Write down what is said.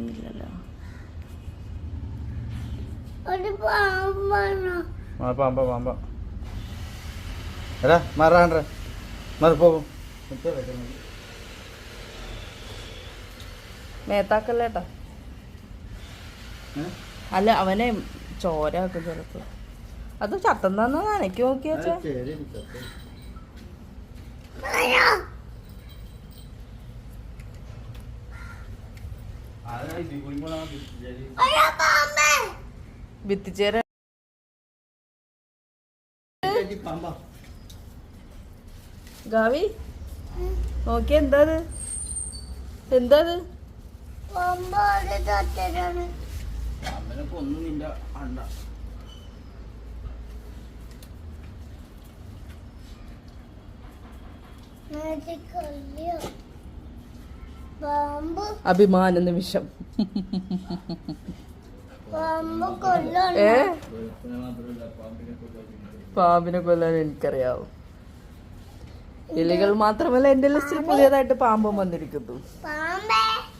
പോകുന്നില്ലല്ലോ ഒരു പാമ്പാണ്? ആ പാമ്പ പാമ്പ എടാ മാറാണ്ട്ര മാറി. പോകും മേത്താക്കല്ലേട്ടാ അല്ല അവനെ ചോര വെക്കും ചിലപ്പോ അത് ചത്തന്നാന്ന് നനയ്ക്ക് നോക്കി ഭിത്തിച്ചേര. ഗാവി നോക്കി എന്താ എന്താ അത് പാമ്പ് അഭിമാന നിമിഷം. ഏ? പാമ്പിനെ കൊല്ലാൻ എനിക്കറിയാവും. എലികൾ മാത്രമല്ല എന്റെ ലിസ്റ്റിൽ പുതിയതായിട്ട് പാമ്പും വന്നിരിക്കുന്നു. പാമ്പേ.